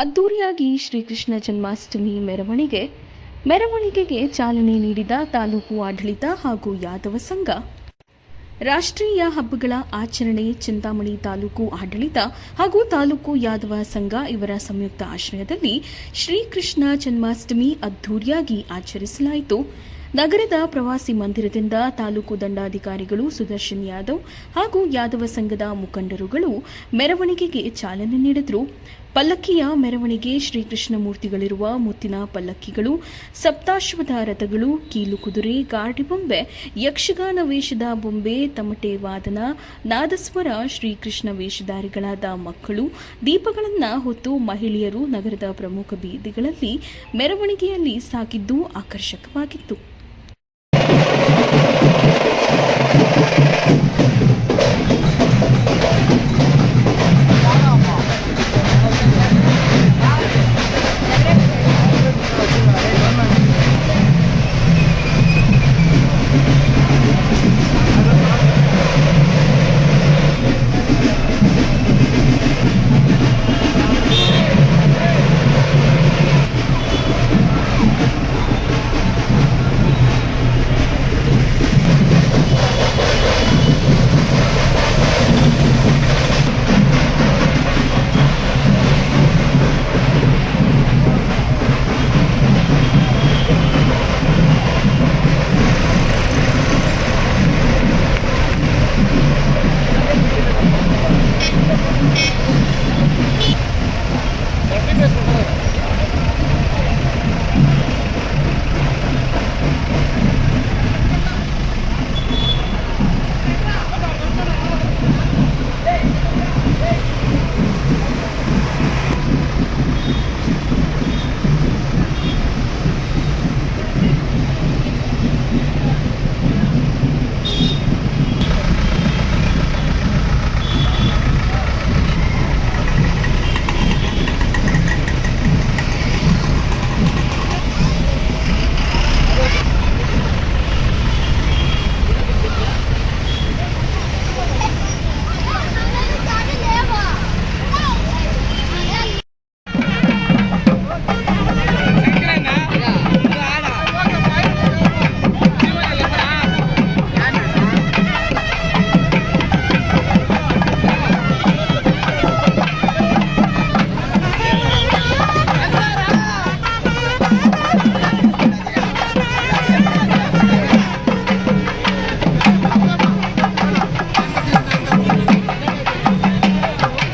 ಅದ್ದೂರಿಯಾಗಿ ಶ್ರೀಕೃಷ್ಣ ಜನ್ಮಾಷ್ಟಮಿ ಮೆರವಣಿಗೆ. ಮೆರವಣಿಗೆಗೆ ಚಾಲನೆ ನೀಡಿದ ತಾಲೂಕು ಆಡಳಿತ ಹಾಗೂ ಯಾದವ ಸಂಘ. ರಾಷ್ಟ್ರೀಯ ಹಬ್ಬಗಳ ಆಚರಣೆ ಚಿಂತಾಮಣಿ ತಾಲೂಕು ಆಡಳಿತ ಹಾಗೂ ತಾಲೂಕು ಯಾದವ ಸಂಘ ಇವರ ಸಂಯುಕ್ತ ಆಶ್ರಯದಲ್ಲಿ ಶ್ರೀಕೃಷ್ಣ ಜನ್ಮಾಷ್ಟಮಿ ಅದ್ದೂರಿಯಾಗಿ ಆಚರಿಸಲಾಯಿತು. ನಗರದ ಪ್ರವಾಸಿ ಮಂದಿರದಿಂದ ತಾಲೂಕು ದಂಡಾಧಿಕಾರಿಗಳು ಸುದರ್ಶನ್ ಯಾದವ್ ಹಾಗೂ ಯಾದವ ಸಂಘದ ಮುಖಂಡರುಗಳು ಮೆರವಣಿಗೆಗೆ ಚಾಲನೆ ನೀಡಿದರು. ಪಲ್ಲಕ್ಕಿಯ ಮೆರವಣಿಗೆ ಶ್ರೀಕೃಷ್ಣ ಮೂರ್ತಿಗಳಿರುವ ಮುತ್ತಿನ ಪಲ್ಲಕ್ಕಿಗಳು, ಸಪ್ತಾಶ್ವದ ರಥಗಳು, ಕೀಲು ಕುದುರೆ, ಗಾಡಿ ಬೊಂಬೆ, ಯಕ್ಷಗಾನ ವೇಷದ ಬೊಂಬೆ, ತಮಟೆ ವಾದನ, ನಾದಸ್ವರ ಶ್ರೀಕೃಷ್ಣ ವೇಷಧಾರಿಗಳಾದ ಮಕ್ಕಳು, ದೀಪಗಳನ್ನು ಹೊತ್ತು ಮಹಿಳೆಯರು ನಗರದ ಪ್ರಮುಖ ಬೀದಿಗಳಲ್ಲಿ ಮೆರವಣಿಗೆಯಲ್ಲಿ ಸಾಗಿದ್ದು ಆಕರ್ಷಕವಾಗಿತ್ತು.